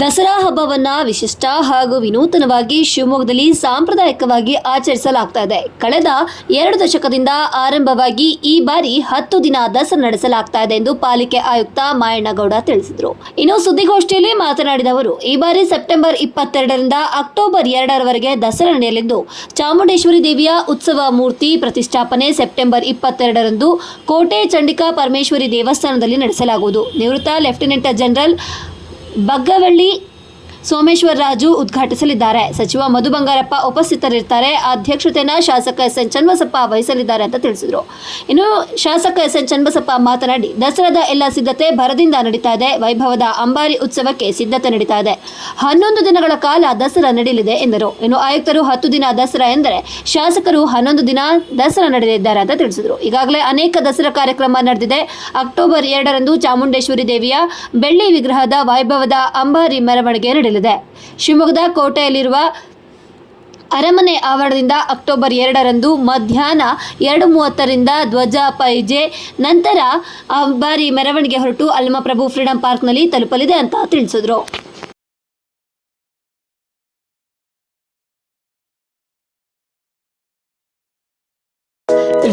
ದಸರಾ ಹಬ್ಬವನ್ನ ವಿಶಿಷ್ಟ ಹಾಗೂ ವಿನೂತನವಾಗಿ ಶಿವಮೊಗ್ಗದಲ್ಲಿ ಸಾಂಪ್ರದಾಯಿಕವಾಗಿ ಆಚರಿಸಲಾಗ್ತಾ ಇದೆ. ಕಳೆದ ಎರಡು ದಶಕದಿಂದ ಆರಂಭವಾಗಿ ಈ ಬಾರಿ ಹತ್ತು ದಿನ ದಸರಾ ನಡೆಸಲಾಗ್ತಾ ಇದೆ ಎಂದು ಪಾಲಿಕೆ ಆಯುಕ್ತ ಮಾಯಣ್ಣಗೌಡ ತಿಳಿಸಿದರು. ಇನ್ನು ಸುದ್ದಿಗೋಷ್ಠಿಯಲ್ಲಿ ಮಾತನಾಡಿದ ಅವರು, ಈ ಬಾರಿ ಸೆಪ್ಟೆಂಬರ್ ಇಪ್ಪತ್ತೆರಡರಿಂದ ಅಕ್ಟೋಬರ್ ಎರಡರವರೆಗೆ ದಸರಾ ನಡೆಯಲಿದ್ದು, ಚಾಮುಂಡೇಶ್ವರಿ ದೇವಿಯ ಉತ್ಸವ ಮೂರ್ತಿ ಪ್ರತಿಷ್ಠಾಪನೆ ಸೆಪ್ಟೆಂಬರ್ ಇಪ್ಪತ್ತೆರಡರಂದು ಕೋಟೆ ಚಂಡಿಕಾ ಪರಮೇಶ್ವರಿ ದೇವಸ್ಥಾನದಲ್ಲಿ ನಡೆಸಲಾಗುವುದು. ನಿವೃತ್ತ ಲೆಫ್ಟಿನೆಂಟ್ ಜನರಲ್ ಬಗ್ಗವಳ್ಳಿ ಸೋಮೇಶ್ವರ ರಾಜು ಉದ್ಘಾಟಿಸಲಿದ್ದಾರೆ. ಸಚಿವ ಮಧು ಬಂಗಾರಪ್ಪ ಉಪಸ್ಥಿತರಿರ್ತಾರೆ. ಅಧ್ಯಕ್ಷತೆಯನ್ನು ಶಾಸಕ ಎಸ್ ಎನ್ ಚನ್ನಬಸಪ್ಪ ವಹಿಸಲಿದ್ದಾರೆ ಅಂತ ತಿಳಿಸಿದರು. ಇನ್ನು ಶಾಸಕ ಎಸ್ ಎನ್ ಚನ್ನಬಸಪ್ಪ ಮಾತನಾಡಿ, ದಸರಾದ ಎಲ್ಲ ಸಿದ್ಧತೆ ಭರದಿಂದ ನಡೀತಾ ಇದೆ. ವೈಭವದ ಅಂಬಾರಿ ಉತ್ಸವಕ್ಕೆ ಸಿದ್ಧತೆ ನಡೀತಾ ಇದೆ. ಹನ್ನೊಂದು ದಿನಗಳ ಕಾಲ ದಸರಾ ನಡೆಯಲಿದೆ ಎಂದರು. ಇನ್ನು ಆಯುಕ್ತರು ಹತ್ತು ದಿನ ದಸರಾ ಎಂದರೆ ಶಾಸಕರು ಹನ್ನೊಂದು ದಿನ ದಸರಾ ನಡೆಯಲಿದ್ದಾರೆ ಅಂತ ತಿಳಿಸಿದರು. ಈಗಾಗಲೇ ಅನೇಕ ದಸರಾ ಕಾರ್ಯಕ್ರಮ ನಡೆದಿದೆ. ಅಕ್ಟೋಬರ್ ಎರಡರಂದು ಚಾಮುಂಡೇಶ್ವರಿ ದೇವಿಯ ಬೆಳ್ಳಿ ವಿಗ್ರಹದ ವೈಭವದ ಅಂಬಾರಿ ಮೆರವಣಿಗೆ ನಡೆಯಲಿದೆ ಶಿವಮೊಗ್ಗದ ಕೋಟೆಯಲ್ಲಿರುವ ಅರಮನೆ ಆವರಣದಿಂದ ಅಕ್ಟೋಬರ್ ಎರಡರಂದು ಮಧ್ಯಾಹ್ನ ಎರಡು ಮೂವತ್ತರಿಂದ ಧ್ವಜ ಪೈಜೆ, ನಂತರ ಬಾರಿ ಮೆರವಣಿಗೆ ಹೊರಟು ಅಲ್ಮಪ್ರಭು ಫ್ರೀಡಂ ಪಾರ್ಕ್ನಲ್ಲಿ ತಲುಪಲಿದೆ ಅಂತ ತಿಳಿಸಿದ್ರು.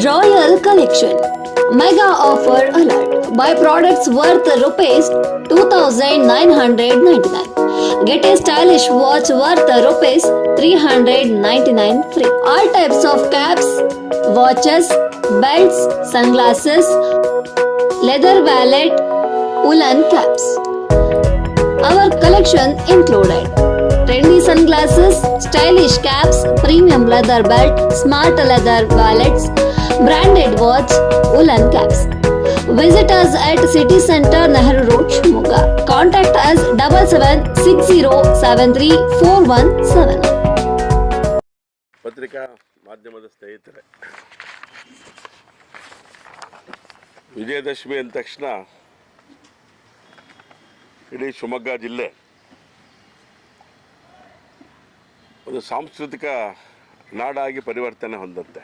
Royal Collection Mega Offer Alert. Buy products worth rupees 2999 Get a stylish watch worth rupees 399 free. All types of caps, watches, belts, sunglasses, leather wallet, woolen caps. Our collection included trendy sunglasses, stylish caps, premium leather belt, smart leather wallets, branded watch, woolen caps. Visit us at City Center, Nehru Road, Shimoga. Contact us double seven six zero seven three four one seven. ಪತ್ರಿಕಾ ಮಾಧ್ಯಮದ ಸ್ನೇಹಿತರೆ ವಿಜಯದಶಮಿ ಅಂದ ತಕ್ಷಣ ಇಡೀ ಶಿವಮೊಗ್ಗ ಜಿಲ್ಲೆ ಒಂದು ಸಾಂಸ್ಕೃತಿಕ ನಾಡಾಗಿ ಪರಿವರ್ತನೆ ಹೊಂದುತ್ತೆ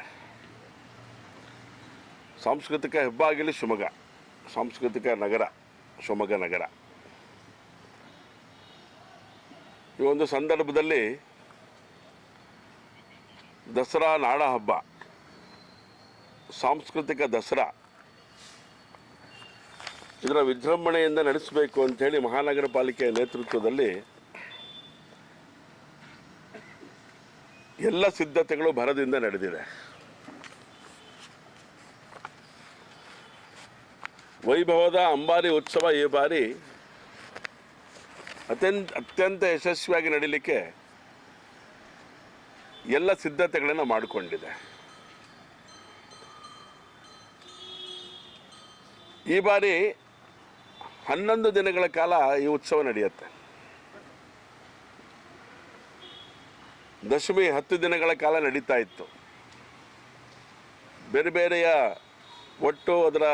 ಸಾಂಸ್ಕೃತಿಕ ಹೆಬ್ಬಾಗಿಲು ಶಿವಮೊಗ್ಗ. ಸಾಂಸ್ಕೃತಿಕ ನಗರ, ಶಿವಮೊಗ್ಗ ನಗರ. ಈ ಒಂದು ಸಂದರ್ಭದಲ್ಲಿ ದಸರಾ ನಾಡ ಹಬ್ಬ, ಸಾಂಸ್ಕೃತಿಕ ದಸರಾ ಇದರ ವಿಜೃಂಭಣೆಯಿಂದ ನಡೆಸಬೇಕು ಅಂಥೇಳಿ ಮಹಾನಗರ ಪಾಲಿಕೆಯ ನೇತೃತ್ವದಲ್ಲಿ ಎಲ್ಲ ಸಿದ್ಧತೆಗಳು ಭರದಿಂದ ನಡೆದಿದೆ. ವೈಭವದ ಅಂಬಾರಿ ಉತ್ಸವ ಈ ಬಾರಿ ಅತ್ಯಂತ ಅತ್ಯಂತ ಯಶಸ್ವಿಯಾಗಿ ನಡೀಲಿಕ್ಕೆ ಎಲ್ಲ ಸಿದ್ಧತೆಗಳನ್ನು ಮಾಡಿಕೊಂಡಿದೆ. ಈ ಬಾರಿ ಹನ್ನೊಂದು ದಿನಗಳ ಕಾಲ ಈ ಉತ್ಸವ ನಡೆಯುತ್ತೆ. ದಶಮಿ ಹತ್ತು ದಿನಗಳ ಕಾಲ ನಡೀತಾ ಇತ್ತು. ಬೇರೆ ಬೇರೆಯ ಒಟ್ಟು ಅದರ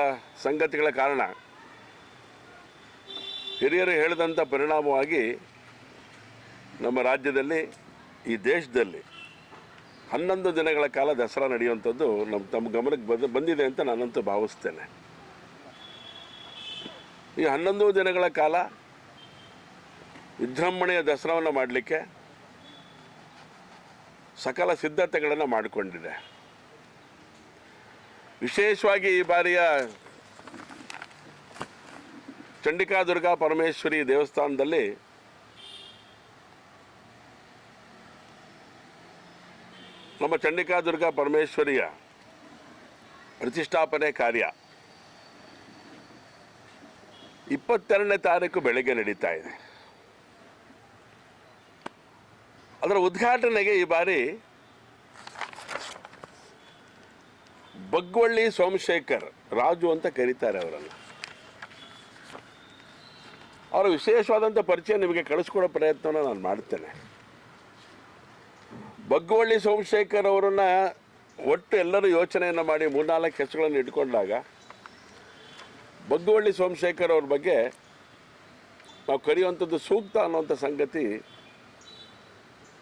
ಸಂಗತಿಗಳ ಕಾರಣ ಹಿರಿಯರು ಹೇಳಿದಂಥ ಪರಿಣಾಮವಾಗಿ ನಮ್ಮ ರಾಜ್ಯದಲ್ಲಿ, ಈ ದೇಶದಲ್ಲಿ ಹನ್ನೊಂದು ದಿನಗಳ ಕಾಲ ದಸರಾ ನಡೆಯುವಂಥದ್ದು ನಮ್ಮ ತಮ್ಮ ಗಮನಕ್ಕೆ ಬಂದು, ಬಂದಿದೆ ಅಂತ ನಾನಂತೂ ಭಾವಿಸ್ತೇನೆ. ಈ ಹನ್ನೊಂದು ದಿನಗಳ ಕಾಲ ವಿಜೃಂಭಣೆಯ ದಸರಾವನ್ನು ಮಾಡಲಿಕ್ಕೆ ಸಕಲ ಸಿದ್ಧತೆಗಳನ್ನು ಮಾಡಿಕೊಂಡಿದೆ. ವಿಶೇಷವಾಗಿ ಈ ಬಾರಿಯ ಚಂಡಿಕಾದುರ್ಗಾ ಪರಮೇಶ್ವರಿ ದೇವಸ್ಥಾನದಲ್ಲಿ ನಮ್ಮ ಚಂಡಿಕಾ ದುರ್ಗಾ ಪರಮೇಶ್ವರಿಯ ಪ್ರತಿಷ್ಠಾಪನೆ ಕಾರ್ಯ ಇಪ್ಪತ್ತೆರಡನೇ ತಾರೀಕು ಬೆಳಗ್ಗೆ ನಡೀತಾ ಇದೆ. ಅದರ ಉದ್ಘಾಟನೆಗೆ ಈ ಬಾರಿ ಬಗ್ವಳ್ಳಿ ಸೋಮಶೇಖರ್, ರಾಜು ಅಂತ ಕರೀತಾರೆ ಅವರನ್ನು. ಅವರ ವಿಶೇಷವಾದಂಥ ಪರಿಚಯ ನಿಮಗೆ ಕಳಿಸ್ಕೊಡೋ ಪ್ರಯತ್ನನ ನಾನು ಮಾಡ್ತೇನೆ. ಬಗ್ಗುವಳ್ಳಿ ಸೋಮಶೇಖರ್ ಅವರನ್ನ ಒಟ್ಟು ಎಲ್ಲರೂ ಯೋಚನೆಯನ್ನು ಮಾಡಿ ಮೂರ್ನಾಲ್ಕು ಹೆಸರುಗಳನ್ನು ಇಟ್ಕೊಂಡಾಗ ಬಗ್ಗುವಳ್ಳಿ ಸೋಮಶೇಖರ್ ಅವ್ರ ಬಗ್ಗೆ ನಾವು ಕರೆಯುವಂಥದ್ದು ಸೂಕ್ತ ಅನ್ನುವಂಥ ಸಂಗತಿ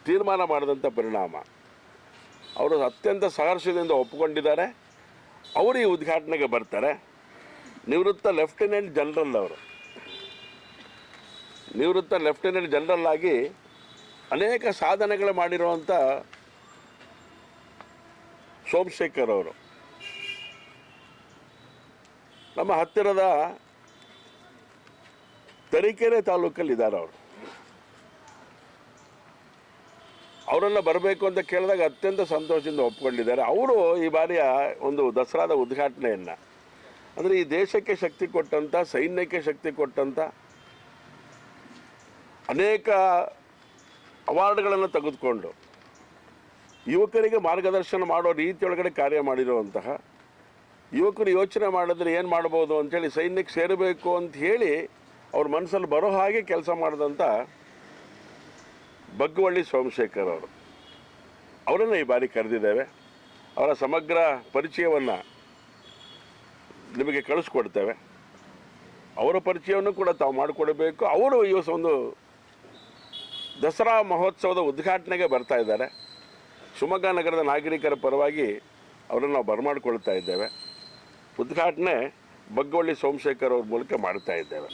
ತೀರ್ಮಾನ ಮಾಡಿದಂಥ ಪರಿಣಾಮ. ಅವರು ಅತ್ಯಂತ ಸಹರ್ಷದಿಂದ ಒಪ್ಪಿಕೊಂಡಿದ್ದಾರೆ ಅವರು ಈ ಉದ್ಘಾಟನೆಗೆ ಬರ್ತಾರೆ. ನಿವೃತ್ತ ಲೆಫ್ಟಿನೆಂಟ್ ಜನರಲ್ ಅವರು. ನಿವೃತ್ತ ಲೆಫ್ಟಿನೆಂಟ್ ಜನರಲ್ ಆಗಿ ಅನೇಕ ಸಾಧನೆಗಳು ಮಾಡಿರುವಂಥ ಸೋಮಶೇಖರ್ ಅವರು. ನಮ್ಮ ಹತ್ತಿರದ ತರೀಕೆರೆ ತಾಲೂಕಲ್ಲಿ ಇದ್ದಾರೆ ಅವರು. ಅವರನ್ನು ಬರಬೇಕು ಅಂತ ಕೇಳಿದಾಗ ಅತ್ಯಂತ ಸಂತೋಷದಿಂದ ಒಪ್ಕೊಂಡಿದ್ದಾರೆ. ಅವರು ಈ ಬಾರಿಯ ಒಂದು ದಸರಾದ ಉದ್ಘಾಟನೆಯನ್ನು. ಅಂದರೆ ಈ ದೇಶಕ್ಕೆ ಶಕ್ತಿ ಕೊಟ್ಟಂಥ ಸೈನ್ಯಕ್ಕೆ ಶಕ್ತಿ ಕೊಟ್ಟಂಥ ಅನೇಕ ಅವಾರ್ಡ್ಗಳನ್ನು ತೆಗೆದುಕೊಂಡು ಯುವಕರಿಗೆ ಮಾರ್ಗದರ್ಶನ ಮಾಡೋ ರೀತಿಯೊಳಗಡೆ ಕಾರ್ಯ ಮಾಡಿರುವಂತಹ, ಯುವಕರು ಯೋಚನೆ ಮಾಡಿದ್ರೆ ಏನು ಮಾಡ್ಬೋದು ಅಂಥೇಳಿ ಸೈನ್ಯಕ್ಕೆ ಸೇರಬೇಕು ಅಂತ ಹೇಳಿ ಅವ್ರ ಮನಸ್ಸಲ್ಲಿ ಬರೋ ಹಾಗೆ ಕೆಲಸ ಮಾಡಿದಂಥ ಬಗ್ಗವಳ್ಳಿ ಸೋಮಶೇಖರ್ ಅವರು. ಅವರನ್ನು ಈ ಬಾರಿ ಕರೆದಿದ್ದೇವೆ. ಅವರ ಸಮಗ್ರ ಪರಿಚಯವನ್ನು ನಿಮಗೆ ಕಳಿಸ್ಕೊಡ್ತೇವೆ. ಅವರ ಪರಿಚಯವನ್ನು ಕೂಡ ತಾವು ಮಾಡಿಕೊಡಬೇಕು. ಅವರು ಈ ಒಂದು ದಸರಾ ಮಹೋತ್ಸವದ ಉದ್ಘಾಟನೆಗೆ ಬರ್ತಾ ಇದ್ದಾರೆ. ಶಿವಮೊಗ್ಗ ನಗರದ ನಾಗರಿಕರ ಪರವಾಗಿ ಅವರನ್ನು ನಾವು ಬರಮಾಡಿಕೊಳ್ತಾ ಇದ್ದೇವೆ. ಉದ್ಘಾಟನೆ ಬಗ್ಗೊಳ್ಳಿ ಸೋಮಶೇಖರ್ ಅವ್ರ ಮೂಲಕ ಮಾಡ್ತಾ ಇದ್ದೇವೆ.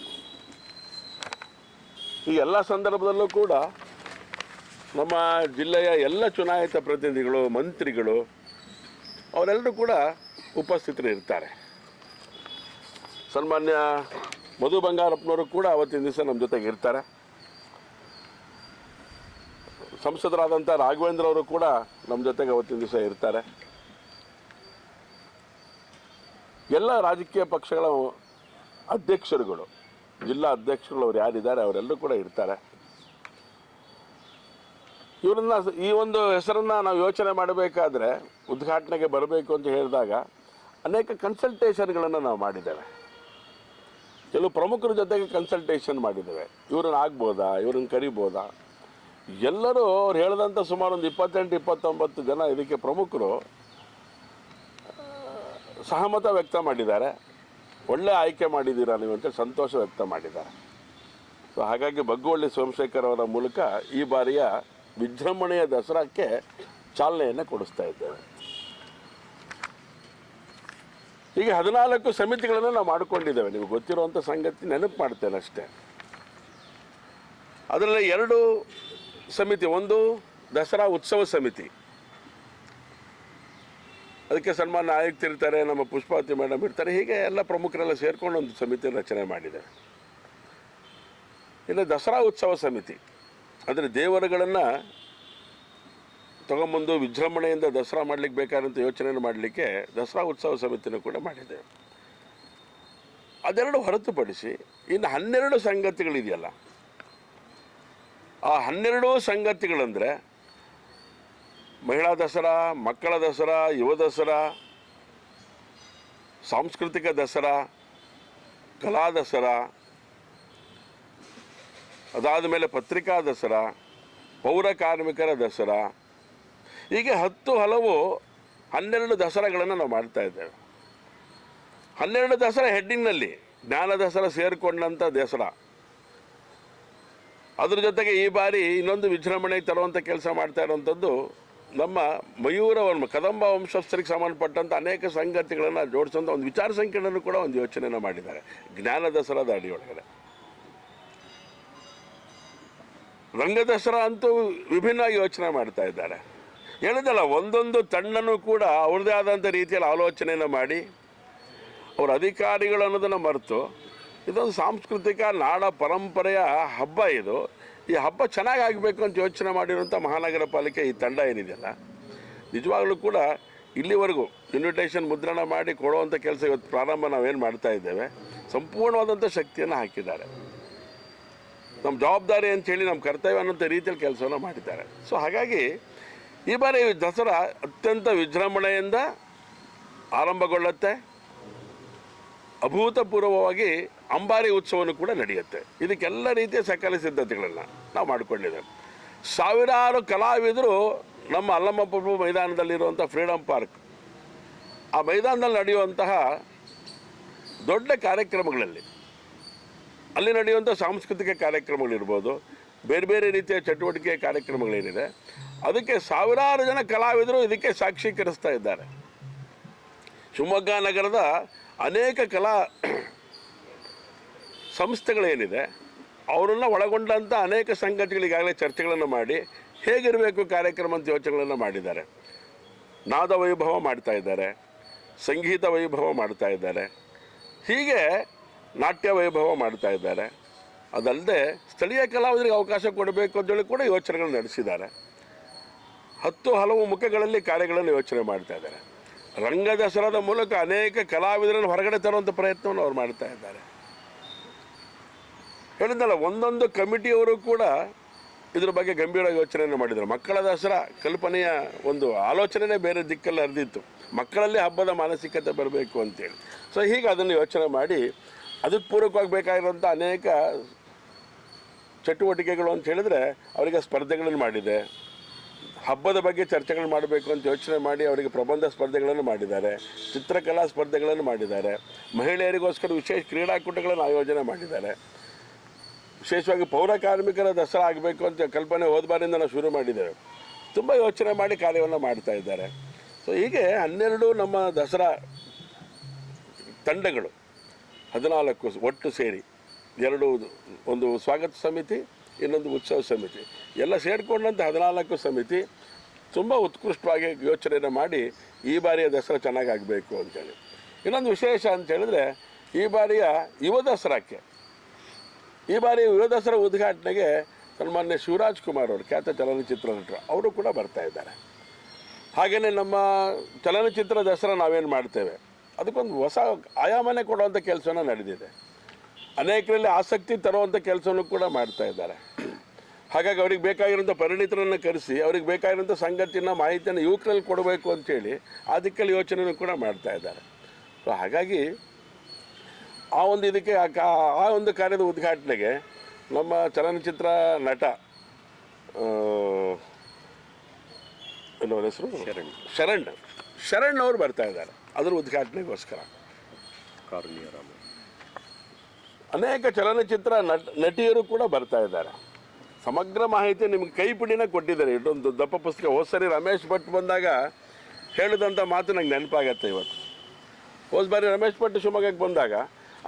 ಈ ಎಲ್ಲ ಸಂದರ್ಭದಲ್ಲೂ ಕೂಡ ನಮ್ಮ ಜಿಲ್ಲೆಯ ಎಲ್ಲ ಚುನಾಯಿತ ಪ್ರತಿನಿಧಿಗಳು, ಮಂತ್ರಿಗಳು, ಅವರೆಲ್ಲರೂ ಕೂಡ ಉಪಸ್ಥಿತರಿರ್ತಾರೆ. ಸನ್ಮಾನ್ಯ ಮಧು ಬಂಗಾರಪ್ಪನವರು ಕೂಡ ಅವತ್ತಿನ ದಿವಸ ನಮ್ಮ ಜೊತೆಗೆ ಇರ್ತಾರೆ. ಸಂಸದರಾದಂಥ ರಾಘವೇಂದ್ರ ಅವರು ಕೂಡ ನಮ್ಮ ಜೊತೆಗೆ ಅವತ್ತಿನ ದಿವಸ ಇರ್ತಾರೆ. ಎಲ್ಲ ರಾಜಕೀಯ ಪಕ್ಷಗಳ ಅಧ್ಯಕ್ಷರುಗಳು, ಜಿಲ್ಲಾ ಅಧ್ಯಕ್ಷರುಗಳು ಅವ್ರು ಯಾರಿದ್ದಾರೆ, ಅವರೆಲ್ಲರೂ ಕೂಡ ಇರ್ತಾರೆ. ಇವರನ್ನ ಈ ಒಂದು ಹೆಸರನ್ನು ನಾವು ಯೋಚನೆ ಮಾಡಬೇಕಾದ್ರೆ ಉದ್ಘಾಟನೆಗೆ ಬರಬೇಕು ಅಂತ ಹೇಳಿದಾಗ ಅನೇಕ ಕನ್ಸಲ್ಟೇಷನ್ಗಳನ್ನು ನಾವು ಮಾಡಿದ್ದೇವೆ. ಕೆಲವು ಪ್ರಮುಖರ ಜೊತೆಗೆ ಕನ್ಸಲ್ಟೇಷನ್ ಮಾಡಿದ್ದೇವೆ. ಇವ್ರನ್ನ ಆಗ್ಬೋದಾ? ಇವ್ರನ್ನ ಕರಿಬೋದಾ? ಎಲ್ಲರೂ ಅವ್ರು ಹೇಳಿದಂಥ ಸುಮಾರು ಒಂದು ಇಪ್ಪತ್ತೆಂಟು, ಇಪ್ಪತ್ತೊಂಬತ್ತು ಜನ ಇದಕ್ಕೆ ಪ್ರಮುಖರು ಸಹಮತ ವ್ಯಕ್ತ ಮಾಡಿದ್ದಾರೆ. ಒಳ್ಳೆ ಆಯ್ಕೆ ಮಾಡಿದ್ದೀರಾ ನೀವು ಅಂತ ಸಂತೋಷ ವ್ಯಕ್ತ ಮಾಡಿದ್ದಾರೆ. ಸೊ ಹಾಗಾಗಿ ಬಗ್ಗುವಳ್ಳಿ ಸೋಮಶೇಖರ್ ಅವರ ಮೂಲಕ ಈ ಬಾರಿಯ ವಿಜೃಂಭಣೆಯ ದಸರಾಕ್ಕೆ ಚಾಲನೆಯನ್ನು ಕೊಡಿಸ್ತಾ ಇದ್ದೇವೆ. ಈಗ ಹದಿನಾಲ್ಕು ಸಮಿತಿಗಳನ್ನು ನಾವು ಮಾಡಿಕೊಂಡಿದ್ದೇವೆ. ನಿಮಗೆ ಗೊತ್ತಿರುವಂಥ ಸಂಗತಿ ನೆನಪು ಮಾಡ್ತೇನೆ ಅಷ್ಟೇ. ಅದರಲ್ಲಿ ಎರಡು ಸಮಿತಿ, ಒಂದು ದಸರಾ ಉತ್ಸವ ಸಮಿತಿ. ಅದಕ್ಕೆ ಸನ್ಮಾನ ಆಯುಕ್ತರಿರ್ತಾರೆ ನಮ್ಮ ಪುಷ್ಪಾವತಿ ಮೇಡಮ್ ಇರ್ತಾರೆ, ಹೀಗೆ ಎಲ್ಲ ಪ್ರಮುಖರೆಲ್ಲ ಸೇರಿಕೊಂಡು ಒಂದು ಸಮಿತಿ ರಚನೆ ಮಾಡಿದೆ ಇನ್ನು ದಸರಾ ಉತ್ಸವ ಸಮಿತಿ. ಅಂದರೆ ದೇವರುಗಳನ್ನು ತಗೊಂಬಂದು ವಿಜೃಂಭಣೆಯಿಂದ ದಸರಾ ಮಾಡಲಿಕ್ಕೆ ಬೇಕಾದಂಥ ಯೋಚನೆಯನ್ನು ಮಾಡಲಿಕ್ಕೆ ದಸರಾ ಉತ್ಸವ ಸಮಿತಿನೂ ಕೂಡ ಮಾಡಿದೆ. ಅದೆರಡು ಹೊರತುಪಡಿಸಿ ಇನ್ನು ಹನ್ನೆರಡು ಸಂಗತಿಗಳಿದೆಯಲ್ಲ. ಆ ಹನ್ನೆರಡು ಸಂಗತಿಗಳಂದರೆ ಮಹಿಳಾ ದಸರಾ, ಮಕ್ಕಳ ದಸರಾ, ಯುವ ದಸರಾ, ಸಾಂಸ್ಕೃತಿಕ ದಸರಾ, ಕಲಾ ದಸರಾ ಅದಾದ ಮೇಲೆ ಪತ್ರಿಕಾ ದಸರಾ, ಪೌರ ಕಾರ್ಮಿಕರ ದಸರಾ, ಹೀಗೆ ಹತ್ತು ಹಲವು ಹನ್ನೆರಡು ದಸರಾಗಳನ್ನು ನಾವು ಮಾಡ್ತಾ ಇದ್ದೇವೆ. ಹನ್ನೆರಡು ದಸರಾ ಹೆಡ್ಡಿಂಗ್ನಲ್ಲಿ ಜ್ಞಾನ ದಸರಾ ಸೇರಿಕೊಂಡಂಥ ದಸರಾ. ಅದ್ರ ಜೊತೆಗೆ ಈ ಬಾರಿ ಇನ್ನೊಂದು ವಿಜೃಂಭಣೆಗೆ ತರುವಂಥ ಕೆಲಸ ಮಾಡ್ತಾ ಇರುವಂಥದ್ದು ನಮ್ಮ ಮಯೂರ ವರ್ಮ, ಕದಂಬ ವಂಶಸ್ಥರಿಗೆ ಸಂಬಂಧಪಟ್ಟಂಥ ಅನೇಕ ಸಂಗತಿಗಳನ್ನು ಜೋಡಿಸುವಂಥ ಒಂದು ವಿಚಾರ ಸಂಕಿರಣನೂ ಕೂಡ ಒಂದು ಯೋಚನೆಯನ್ನು ಮಾಡಿದ್ದಾರೆ. ಜ್ಞಾನ ದಸರಾದ ಅಡಿಯೊಳಗಡೆ. ರಂಗ ದಸರಾ ಅಂತೂ ವಿಭಿನ್ನ ಯೋಚನೆ ಮಾಡ್ತಾ ಇದ್ದಾರೆ. ಹೇಳಿದಲ್ಲ, ಒಂದೊಂದು ತಂಡನೂ ಕೂಡ ಅವ್ರದ್ದೇ ಆದಂಥ ರೀತಿಯಲ್ಲಿ ಆಲೋಚನೆಯನ್ನು ಮಾಡಿ, ಅವ್ರ ಅಧಿಕಾರಿಗಳು ಅನ್ನೋದನ್ನು ಮರೆತು, ಇದೊಂದು ಸಾಂಸ್ಕೃತಿಕ ನಾಡ ಪರಂಪರೆಯ ಹಬ್ಬ ಇದು. ಈ ಹಬ್ಬ ಚೆನ್ನಾಗಿ ಆಗಬೇಕು ಅಂತ ಯೋಚನೆ ಮಾಡಿರುವಂಥ ಮಹಾನಗರ ಪಾಲಿಕೆ ಈ ತಂಡ ಏನಿದೆಯಲ್ಲ, ನಿಜವಾಗ್ಲೂ ಕೂಡ ಇಲ್ಲಿವರೆಗೂ ಇನ್ವಿಟೇಷನ್ ಮುದ್ರಣ ಮಾಡಿ ಕೊಡುವಂಥ ಕೆಲಸ ಇವತ್ತು ಪ್ರಾರಂಭ ನಾವೇನು ಮಾಡ್ತಾ ಇದ್ದೇವೆ ಸಂಪೂರ್ಣವಾದಂಥ ಶಕ್ತಿಯನ್ನು ಹಾಕಿದ್ದಾರೆ. ನಮ್ಮ ಜವಾಬ್ದಾರಿ ಅಂಥೇಳಿ ನಮ್ಮ ಕರ್ತವ್ಯ ಅನ್ನೋಂಥ ರೀತಿಯಲ್ಲಿ ಕೆಲಸವನ್ನು ಮಾಡಿದ್ದಾರೆ. ಸೊ ಹಾಗಾಗಿ ಈ ಬಾರಿ ದಸರಾ ಅತ್ಯಂತ ವಿಜೃಂಭಣೆಯಿಂದ ಆರಂಭಗೊಳ್ಳುತ್ತೆ. ಅಭೂತಪೂರ್ವವಾಗಿ ಅಂಬಾರಿ ಉತ್ಸವನೂ ಕೂಡ ನಡೆಯುತ್ತೆ. ಇದಕ್ಕೆಲ್ಲ ರೀತಿಯ ಸಕಲ ಸಿದ್ಧತೆಗಳನ್ನು ನಾವು ಮಾಡಿಕೊಂಡಿದ್ದೇವೆ. ಸಾವಿರಾರು ಕಲಾವಿದರು ನಮ್ಮ ಅಲ್ಲಮ್ಮ ಪ್ರಭು ಮೈದಾನದಲ್ಲಿರುವಂಥ ಫ್ರೀಡಮ್ ಪಾರ್ಕ್, ಆ ಮೈದಾನದಲ್ಲಿ ನಡೆಯುವಂತಹ ದೊಡ್ಡ ಕಾರ್ಯಕ್ರಮಗಳಲ್ಲಿ ಅಲ್ಲಿ ನಡೆಯುವಂಥ ಸಾಂಸ್ಕೃತಿಕ ಕಾರ್ಯಕ್ರಮಗಳಿರ್ಬೋದು, ಬೇರೆ ಬೇರೆ ರೀತಿಯ ಚಟುವಟಿಕೆ ಕಾರ್ಯಕ್ರಮಗಳೇನಿದೆ, ಅದಕ್ಕೆ ಸಾವಿರಾರು ಜನ ಕಲಾವಿದರು ಇದಕ್ಕೆ ಸಾಕ್ಷೀಕರಿಸ್ತಾ ಇದ್ದಾರೆ. ಶಿವಮೊಗ್ಗ ನಗರದ ಅನೇಕ ಕಲಾ ಸಂಸ್ಥೆಗಳೇನಿದೆ, ಅವರನ್ನು ಒಳಗೊಂಡಂಥ ಅನೇಕ ಸಂಗತಿಗಳಿಗಾಗಲೇ ಚರ್ಚೆಗಳನ್ನು ಮಾಡಿ ಹೇಗಿರಬೇಕು ಕಾರ್ಯಕ್ರಮ ಅಂತ ಯೋಚನೆಗಳನ್ನು ಮಾಡಿದ್ದಾರೆ. ನಾದ ವೈಭವ ಮಾಡ್ತಾ ಇದ್ದಾರೆ, ಸಂಗೀತ ವೈಭವ ಮಾಡ್ತಾ ಇದ್ದಾರೆ. ಹೀಗೆ ನಾಟ್ಯ ವೈಭವ ಮಾಡ್ತಾ ಇದ್ದಾರೆ. ಅದಲ್ಲದೆ ಸ್ಥಳೀಯ ಕಲಾವಿದರಿಗೆ ಅವಕಾಶ ಕೊಡಬೇಕು ಅಂತೇಳಿ ಕೂಡ ಯೋಚನೆಗಳನ್ನು ನಡೆಸಿದ್ದಾರೆ. ಹತ್ತು ಹಲವು ಮುಖಗಳಲ್ಲಿ ಕಾರ್ಯಗಳನ್ನು ಯೋಚನೆ ಮಾಡ್ತಾ ಇದ್ದಾರೆ. ರಂಗ ದಸರಾದ ಮೂಲಕ ಅನೇಕ ಕಲಾವಿದರನ್ನು ಹೊರಗಡೆ ತರುವಂಥ ಪ್ರಯತ್ನವನ್ನು ಅವ್ರು ಮಾಡ್ತಾ ಇದ್ದಾರೆ. ಹೇಳಿದ್ನಲ್ಲ, ಒಂದೊಂದು ಕಮಿಟಿಯವರು ಕೂಡ ಇದ್ರ ಬಗ್ಗೆ ಗಂಭೀರ ಯೋಚನೆಯನ್ನು ಮಾಡಿದರು. ಮಕ್ಕಳ ದಸರಾ ಕಲ್ಪನೆಯ ಒಂದು ಆಲೋಚನೆನೇ ಬೇರೆ ದಿಕ್ಕಲ್ಲಿ ಹರಿದಿತ್ತು. ಮಕ್ಕಳಲ್ಲಿ ಹಬ್ಬದ ಮಾನಸಿಕತೆ ಬರಬೇಕು ಅಂತೇಳಿ ಸೊ ಹೀಗೆ ಅದನ್ನು ಯೋಚನೆ ಮಾಡಿ ಅದಕ್ಕೆ ಪೂರಕವಾಗಿ ಬೇಕಾಗಿರುವಂಥ ಅನೇಕ ಚಟುವಟಿಕೆಗಳು ಅಂತ ಹೇಳಿದ್ರೆ ಅವರಿಗೆ ಸ್ಪರ್ಧೆಗಳನ್ನು ಮಾಡಿದೆ. ಹಬ್ಬದ ಬಗ್ಗೆ ಚರ್ಚೆಗಳು ಮಾಡಬೇಕು ಅಂತ ಯೋಚನೆ ಮಾಡಿ ಅವರಿಗೆ ಪ್ರಬಂಧ ಸ್ಪರ್ಧೆಗಳನ್ನು ಮಾಡಿದ್ದಾರೆ. ಚಿತ್ರಕಲಾ ಸ್ಪರ್ಧೆಗಳನ್ನು ಮಾಡಿದ್ದಾರೆ. ಮಹಿಳೆಯರಿಗೋಸ್ಕರ ವಿಶೇಷ ಕ್ರೀಡಾಕೂಟಗಳನ್ನು ಆಯೋಜನೆ ಮಾಡಿದ್ದಾರೆ. ವಿಶೇಷವಾಗಿ ಪೌರ ಕಾರ್ಮಿಕರ ದಸರಾ ಆಗಬೇಕು ಅಂತ ಕಲ್ಪನೆ ಹೋದ ಬಾರಿಂದ ನಾವು ಶುರು ಮಾಡಿದ್ದೇವೆ. ತುಂಬ ಯೋಚನೆ ಮಾಡಿ ಕಾರ್ಯವನ್ನು ಮಾಡ್ತಾ ಇದ್ದಾರೆ. ಸೊ ಹೀಗೆ ಹನ್ನೆರಡು ನಮ್ಮ ದಸರಾ ತಂಡಗಳು ಹದಿನಾಲ್ಕು ಒಟ್ಟು ಸೇರಿ, ಎರಡು ಒಂದು ಸ್ವಾಗತ ಸಮಿತಿ, ಇನ್ನೊಂದು ಉತ್ಸವ ಸಮಿತಿ. ಎಲ್ಲ ಸೇರಿಕೊಂಡಂಥ ಹದಿನಾಲ್ಕು ಸಮಿತಿ. ತುಂಬ ಉತ್ಕೃಷ್ಟವಾಗಿ ಯೋಚನೆಯನ್ನು ಮಾಡಿ ಈ ಬಾರಿಯ ದಸರಾ ಚೆನ್ನಾಗಿ ಆಗಬೇಕು ಅಂತೇಳಿ ಇನ್ನೊಂದು ವಿಶೇಷ ಅಂತ ಹೇಳಿದ್ರೆ, ಈ ಬಾರಿಯ ಯುವ ದಸರಾಕ್ಕೆ, ಈ ಬಾರಿ ಯುವ ದಸರಾ ಉದ್ಘಾಟನೆಗೆ ಸನ್ಮಾನ್ಯ ಶಿವರಾಜ್ ಕುಮಾರ್ ಅವರು, ಖ್ಯಾತ ಚಲನಚಿತ್ರ ನಟರು, ಅವರು ಕೂಡ ಬರ್ತಾ ಇದ್ದಾರೆ. ಹಾಗೆಯೇ ನಮ್ಮ ಚಲನಚಿತ್ರ ದಸರಾ ನಾವೇನು ಮಾಡ್ತೇವೆ? ಅದಕ್ಕೊಂದು ಹೊಸ ಆಯಾಮನೆ ಕೊಡುವಂಥ ಕೆಲಸನ ನಡೆದಿದೆ. ಅನೇಕರಲ್ಲಿ ಆಸಕ್ತಿ ತರುವಂಥ ಕೆಲಸವನ್ನು ಕೂಡ ಮಾಡ್ತಾ ಇದ್ದಾರೆ. ಹಾಗಾಗಿ ಅವ್ರಿಗೆ ಬೇಕಾಗಿರೋಂಥ ಪರಿಣಿತರನ್ನು ಕರೆಸಿ ಅವ್ರಿಗೆ ಬೇಕಾಗಿರೋಂಥ ಸಂಗತಿನ ಮಾಹಿತಿಯನ್ನು ಯುವಕರಲ್ಲಿ ಕೊಡಬೇಕು ಅಂತೇಳಿ ಆ ದಿಕ್ಕಲ್ಲಿ ಯೋಚನೆಯನ್ನು ಕೂಡ ಮಾಡ್ತಾ ಇದ್ದಾರೆ. ಸೊ ಹಾಗಾಗಿ ಆ ಒಂದು ಇದಕ್ಕೆ ಆ ಕಾ- ಆ ಒಂದು ಕಾರ್ಯದ ಉದ್ಘಾಟನೆಗೆ ನಮ್ಮ ಚಲನಚಿತ್ರ ನಟ ಹೆಸರು? ಶರಣ್. ಶರಣ್. ಶರಣ್ ಅವರು ಬರ್ತಾ ಇದ್ದಾರೆ. ಅದರ ಉದ್ಘಾಟನೆಗೋಸ್ಕರ ಕಾರುಣ್ಯರಾಮ ಅನೇಕ ಚಲನಚಿತ್ರ ನಟ ನಟಿಯರು ಕೂಡ ಬರ್ತಾ ಇದ್ದಾರೆ. ಸಮಗ್ರ ಮಾಹಿತಿ ನಿಮ್ಗೆ ಕೈಪಿಡಿನ ಕೊಟ್ಟಿದ್ದಾರೆ. ಇಷ್ಟೊಂದು ದಪ್ಪ ಪುಸ್ತಕ. ಹೋದ ಸರಿ ರಮೇಶ್ ಭಟ್ ಬಂದಾಗ ಹೇಳಿದಂಥ ಮಾತು ನಂಗೆ ನೆನಪಾಗತ್ತೆ ಇವತ್ತು. ಹೋದ ಬಾರಿ ರಮೇಶ್ ಭಟ್ ಶಿವಮೊಗ್ಗಕ್ಕೆ ಬಂದಾಗ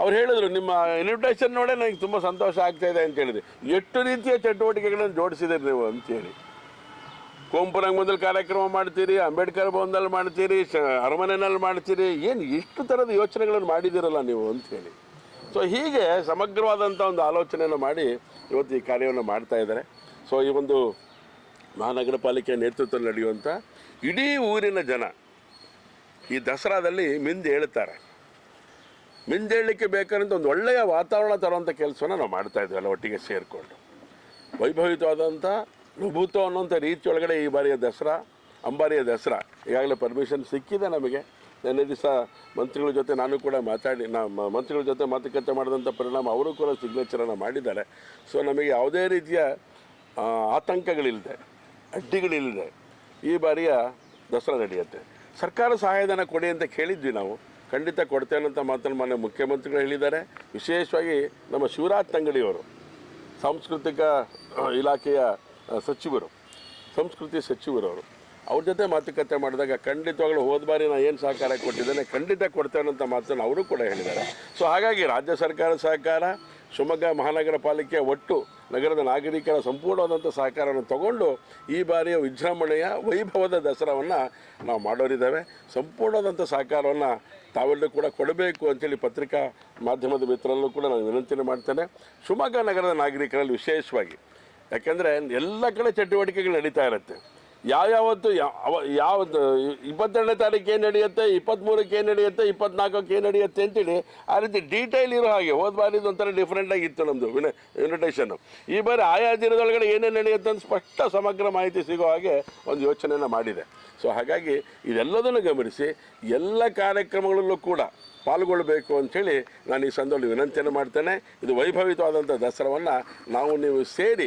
ಅವ್ರು ಹೇಳಿದ್ರು ನಿಮ್ಮ ಇನ್ವಿಟೇಷನ್ ನೋಡೇ ನನಗೆ ತುಂಬ ಸಂತೋಷ ಆಗ್ತಾ ಇದೆ ಅಂತ ಹೇಳಿದೆ ಎಷ್ಟು ರೀತಿಯ ಚಟುವಟಿಕೆಗಳನ್ನು ಜೋಡಿಸಿದ್ದೀರಿ ನೀವು ಅಂತೇಳಿ ಕುವೆಂಪು ಬಂದಲ್ಲಿ ಕಾರ್ಯಕ್ರಮ ಮಾಡ್ತೀರಿ, ಅಂಬೇಡ್ಕರ್ ಭವನದಲ್ಲಿ ಮಾಡ್ತೀರಿ, ಶ ಅರಮನೆಯಲ್ಲಿ ಮಾಡ್ತೀರಿ, ಏನು ಇಷ್ಟು ಥರದ ಯೋಚನೆಗಳನ್ನು ಮಾಡಿದ್ದೀರಲ್ಲ ನೀವು ಅಂಥೇಳಿ ಸೊ ಹೀಗೆ ಸಮಗ್ರವಾದಂಥ ಒಂದು ಆಲೋಚನೆಯನ್ನು ಮಾಡಿ ಇವತ್ತು ಈ ಕಾರ್ಯವನ್ನು ಮಾಡ್ತಾ ಇದ್ದಾರೆ. ಸೊ ಈ ಒಂದು ಮಹಾನಗರ ಪಾಲಿಕೆ ನೇತೃತ್ವದಲ್ಲಿ ನಡೆಯುವಂಥ ಇಡೀ ಊರಿನ ಜನ ಈ ದಸರಾದಲ್ಲಿ ಮಿಂದು ಹೇಳ್ತಾರೆ ಮಿಂದೇಳಲಿಕ್ಕೆ ಬೇಕಾದಂಥ ಒಂದು ಒಳ್ಳೆಯ ವಾತಾವರಣ ತರುವಂಥ ಕೆಲಸವನ್ನು ನಾವು ಮಾಡ್ತಾ ಇದ್ವಿ ಎಲ್ಲ ಒಟ್ಟಿಗೆ ಸೇರಿಕೊಂಡು. ವೈಭವಿತವಾದಂಥ ಪ್ರಭುತ್ವ ಅನ್ನೋಂಥ ರೀತಿಯೊಳಗಡೆ ಈ ಬಾರಿಯ ದಸರಾ, ಅಂಬಾರಿಯ ದಸರಾ, ಈಗಾಗಲೇ ಪರ್ಮಿಷನ್ ಸಿಕ್ಕಿದೆ ನಮಗೆ. ನಿನ್ನೆ ದಿವಸ ಮಂತ್ರಿಗಳ ಜೊತೆ ನಾನು ಕೂಡ ಮಾತಾಡಿ, ನಾ ಮಂತ್ರಿಗಳ ಜೊತೆ ಮಾತುಕತೆ ಮಾಡಿದಂಥ ಪರಿಣಾಮ ಅವರು ಕೂಡ ಸಿಗ್ನೇಚರನ್ನು ಮಾಡಿದ್ದಾರೆ. ಸೊ ನಮಗೆ ಯಾವುದೇ ರೀತಿಯ ಆತಂಕಗಳಿಲ್ಲದೆ, ಅಡ್ಡಿಗಳಿಲ್ಲದೆ ಈ ಬಾರಿಯ ದಸರಾ ನಡೆಯುತ್ತೆ. ಸರ್ಕಾರ ಸಹಾಯಧನ ಕೊಡಿ ಅಂತ ಕೇಳಿದ್ವಿ ನಾವು. ಖಂಡಿತ ಕೊಡ್ತೇನೆ ಅಂತ ಮಾತನ್ನು ಮಾನ್ಯ ಮುಖ್ಯಮಂತ್ರಿಗಳು ಹೇಳಿದ್ದಾರೆ. ವಿಶೇಷವಾಗಿ ನಮ್ಮ ಶಿವರಾಜ್ ತಂಗಡಿಯವರು, ಸಾಂಸ್ಕೃತಿಕ ಇಲಾಖೆಯ ಸಚಿವರು, ಸಂಸ್ಕೃತಿ ಸಚಿವರು ಅವರು, ಅವ್ರ ಜೊತೆ ಮಾತುಕತೆ ಮಾಡಿದಾಗ ಖಂಡಿತವಾಗ್ಲೂ ಹೋದ ಬಾರಿ ನಾನು ಏನು ಸಹಕಾರ ಕೊಟ್ಟಿದ್ದೇನೆ, ಖಂಡಿತ ಕೊಡ್ತೇನೆ ಅಂತ ಮಾತನ್ನು ಅವರು ಕೂಡ ಹೇಳಿದ್ದಾರೆ. ಸೊ ಹಾಗಾಗಿ ರಾಜ್ಯ ಸರ್ಕಾರ ಸಹಕಾರ, ಶಿವಮೊಗ್ಗ ಮಹಾನಗರ ಪಾಲಿಕೆ ಒಟ್ಟು ನಗರದ ನಾಗರಿಕರ ಸಂಪೂರ್ಣವಾದಂಥ ಸಹಕಾರವನ್ನು ತಗೊಂಡು ಈ ಬಾರಿಯ ವಿಜೃಂಭಣೆಯ ವೈಭವದ ದಸರಾವನ್ನು ನಾವು ಮಾಡೋರಿದ್ದೇವೆ. ಸಂಪೂರ್ಣವಾದಂಥ ಸಹಕಾರವನ್ನು ತಾವೆಲ್ಲರೂ ಕೂಡ ಕೊಡಬೇಕು ಅಂತೇಳಿ ಪತ್ರಿಕಾ ಮಾಧ್ಯಮದ ಮಿತ್ರರಲ್ಲೂ ಕೂಡ ನಾನು ವಿನಂತಿಯನ್ನು ಮಾಡ್ತೇನೆ. ಶಿವಮೊಗ್ಗ ನಗರದ ನಾಗರಿಕರಲ್ಲಿ ವಿಶೇಷವಾಗಿ ಯಾಕೆಂದರೆ ಎಲ್ಲ ಕಡೆ ಚಟುವಟಿಕೆಗಳು ನಡೀತಾ ಇರುತ್ತೆ. ಯಾವ್ಯಾವತ್ತು ಯಾವ ಯಾವತ್ತು, ಇಪ್ಪತ್ತೆರಡನೇ ತಾರೀಕು ಏನು ನಡೆಯುತ್ತೆ ಇಪ್ಪತ್ತ್ಮೂರಕ್ಕೆ ಏನು ನಡೆಯುತ್ತೆ, ಇಪ್ಪತ್ನಾಲ್ಕಕ್ಕೆ ಏನು ನಡೆಯುತ್ತೆ ಅಂತೇಳಿ ಆ ರೀತಿ ಡೀಟೇಲ್ ಇರೋ ಹಾಗೆ, ಹೋದ ಬಾರಿ ಒಂಥರ ಡಿಫ್ರೆಂಟ್ ಆಗಿತ್ತು ನಮ್ಮದು ವಿನ ಇನ್ವಿಟೇಷನ್ನು ಈ ಬಾರಿ ಆಯಾ ದಿನದೊಳಗಡೆ ಏನೇನು ನಡೆಯುತ್ತೆ ಅಂತ ಸ್ಪಷ್ಟ ಸಮಗ್ರ ಮಾಹಿತಿ ಸಿಗೋ ಹಾಗೆ ಒಂದು ಯೋಚನೆಯನ್ನು ಮಾಡಿದೆ. ಸೊ ಹಾಗಾಗಿ ಇದೆಲ್ಲದನ್ನು ಗಮನಿಸಿ, ಎಲ್ಲ ಕಾರ್ಯಕ್ರಮಗಳಲ್ಲೂ ಕೂಡ ಪಾಲ್ಗೊಳ್ಳಬೇಕು ಅಂಥೇಳಿ ನಾನು ಈ ಸಂದರ್ಭದಲ್ಲಿ ವಿನಂತಿಯನ್ನು ಮಾಡ್ತೇನೆ. ಇದು ವೈಭವಿತವಾದಂಥ ದಸರಾವನ್ನು ನಾವು ನೀವು ಸೇರಿ